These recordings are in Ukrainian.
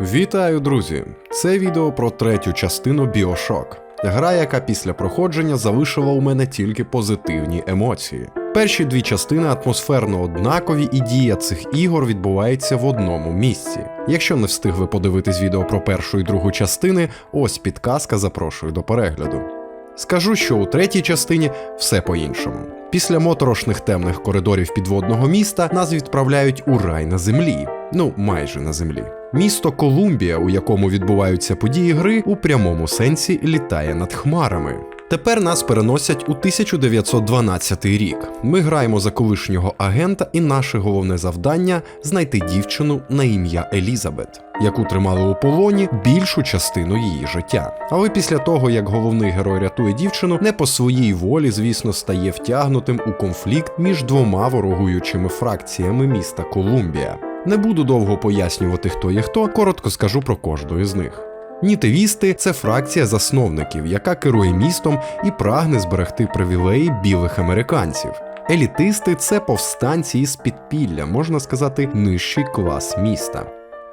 Вітаю, друзі! Це відео про третю частину Bioshock. Гра, яка після проходження залишила у мене тільки позитивні емоції. Перші дві частини атмосферно однакові, і дія цих ігор відбувається в одному місці. Якщо не встигли подивитись відео про першу і другу частини, ось підказка запрошую до перегляду. Скажу, що у третій частині все по-іншому. Після моторошних темних коридорів підводного міста нас відправляють у рай на землі. Ну, майже на землі. Місто Колумбія, у якому відбуваються події гри, у прямому сенсі літає над хмарами. Тепер нас переносять у 1912 рік. Ми граємо за колишнього агента, і наше головне завдання знайти дівчину на ім'я Елізабет, яку тримали у полоні більшу частину її життя. Але після того, як головний герой рятує дівчину, не по своїй волі, звісно, стає втягнутим у конфлікт між двома ворогуючими фракціями міста Колумбія. Не буду довго пояснювати, хто є хто, коротко скажу про кожну із них. Нітивісти це фракція засновників, яка керує містом і прагне зберегти привілеї білих американців. Елітисти це повстанці із підпілля, можна сказати, нижчий клас міста.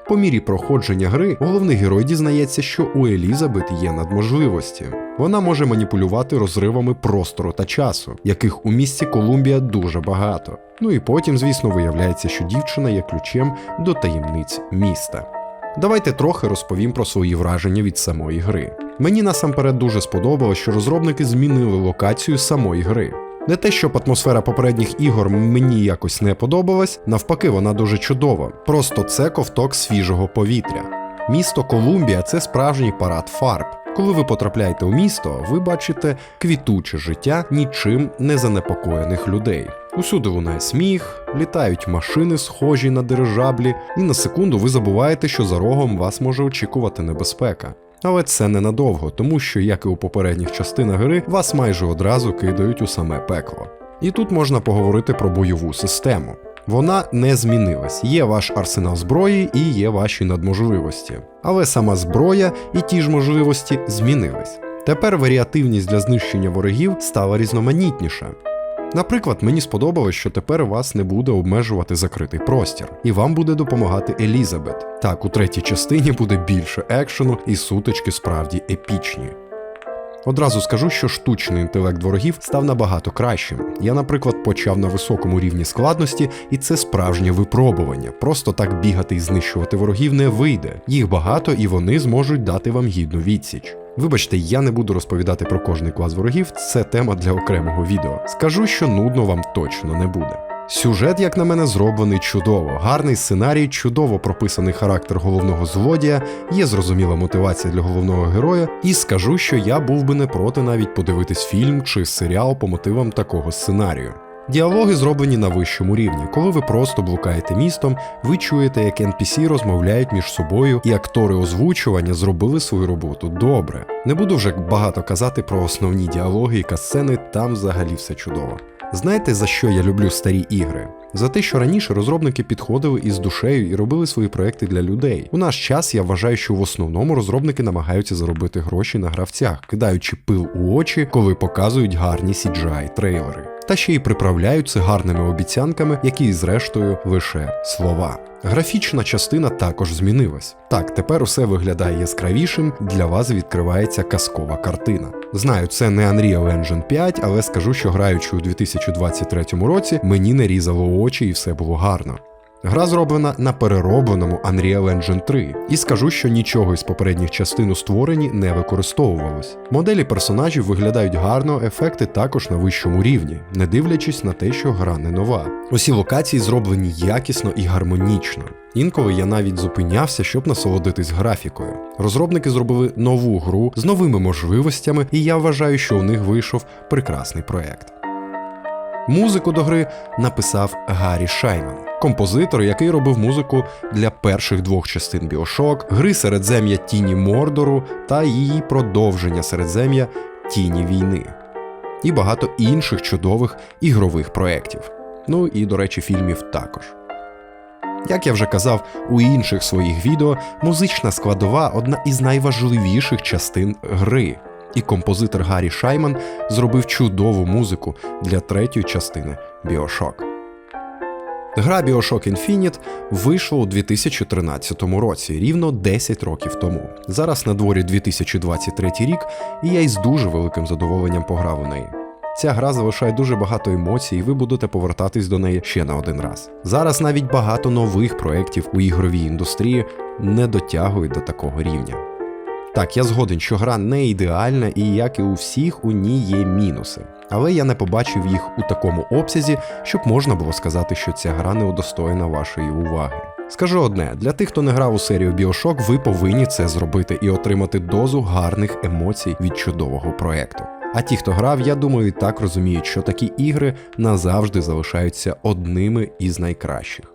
По мірі проходження гри головний герой дізнається, що у Елізабет є надможливості. Вона може маніпулювати розривами простору та часу, яких у місті Колумбія дуже багато. Ну і потім, звісно, виявляється, що дівчина є ключем до таємниць міста. Давайте трохи розповім про свої враження від самої гри. Мені насамперед дуже сподобалось, що розробники змінили локацію самої гри. Не те, щоб атмосфера попередніх ігор мені якось не подобалась, навпаки, вона дуже чудова. Просто це ковток свіжого повітря. Місто Колумбія це справжній парад фарб. Коли ви потрапляєте у місто, ви бачите квітуче життя нічим не занепокоєних людей. Усюди лунає сміх, літають машини, схожі на дирижаблі, і на секунду ви забуваєте, що за рогом вас може очікувати небезпека. Але це ненадовго, тому що, як і у попередніх частинах гри, вас майже одразу кидають у саме пекло. І тут можна поговорити про бойову систему. Вона не змінилась. Є ваш арсенал зброї і є ваші надможливості. Але сама зброя і ті ж можливості змінились. Тепер варіативність для знищення ворогів стала різноманітніша. Наприклад, мені сподобалось, що тепер вас не буде обмежувати закритий простір, і вам буде допомагати Елізабет. Так, у третій частині буде більше екшену, і сутички справді епічні. Одразу скажу, що штучний інтелект ворогів став набагато кращим. Я, наприклад, почав на високому рівні складності, і це справжнє випробування. Просто так бігати і знищувати ворогів не вийде. Їх багато і вони зможуть дати вам гідну відсіч. Вибачте, я не буду розповідати про кожний клас ворогів, це тема для окремого відео. Скажу, що нудно вам точно не буде. Сюжет, як на мене, зроблений чудово, гарний сценарій, чудово прописаний характер головного злодія, є зрозуміла мотивація для головного героя, і скажу, що я був би не проти навіть подивитись фільм чи серіал по мотивам такого сценарію. Діалоги зроблені на вищому рівні. Коли ви просто блукаєте містом, ви чуєте, як NPC розмовляють між собою, і актори озвучування зробили свою роботу добре. Не буду вже багато казати про основні діалоги і касцени, там взагалі все чудово. Знаєте, за що я люблю старі ігри? За те, що раніше розробники підходили із душею і робили свої проекти для людей. У наш час я вважаю, що в основному розробники намагаються заробити гроші на гравцях, кидаючи пил у очі, коли показують гарні cgi трейлери та ще й приправляють це гарними обіцянками, які зрештою лише слова. Графічна частина також змінилась. Так, тепер усе виглядає яскравішим, для вас відкривається казкова картина. Знаю, це не Unreal Engine 5, але скажу, що граючи у 2023 році, мені не різало очі і все було гарно. Гра зроблена на переробленому Unreal Engine 3, і скажу, що нічого із попередніх частин у створенні не використовувалось. Моделі персонажів виглядають гарно, ефекти також на вищому рівні, не дивлячись на те, що гра не нова. Усі локації зроблені якісно і гармонічно. Інколи я навіть зупинявся, щоб насолодитись графікою. Розробники зробили нову гру з новими можливостями, і я вважаю, що у них вийшов прекрасний проект. Музику до гри написав Гаррі Шайман, композитор, який робив музику для перших двох частин Біошок, гри Середзем'я Тіні Мордору та її продовження Середзем'я Тіні війни, і багато інших чудових ігрових проєктів. Ну і, до речі, фільмів також. Як я вже казав у інших своїх відео, музична складова одна із найважливіших частин гри і композитор Гаррі Шайман зробив чудову музику для третьої частини Біошок. Гра BioShock Infinite вийшла у 2013 році, рівно 10 років тому. Зараз на дворі 2023 рік, і я із дуже великим задоволенням пограв у неї. Ця гра залишає дуже багато емоцій, і ви будете повертатись до неї ще на один раз. Зараз навіть багато нових проєктів у ігровій індустрії не дотягують до такого рівня. Так, я згоден, що гра не ідеальна, і як і у всіх, у ній є мінуси. Але я не побачив їх у такому обсязі, щоб можна було сказати, що ця гра не удостоєна вашої уваги. Скажу одне: для тих, хто не грав у серію Bioshock, ви повинні це зробити і отримати дозу гарних емоцій від чудового проекту. А ті, хто грав, я думаю, і так розуміють, що такі ігри назавжди залишаються одними із найкращих.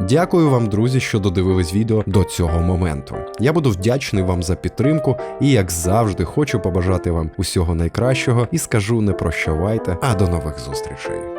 Дякую вам, друзі, що додивились відео до цього моменту. Я буду вдячний вам за підтримку і, як завжди, хочу побажати вам усього найкращого і скажу не прощавайте, а до нових зустрічей.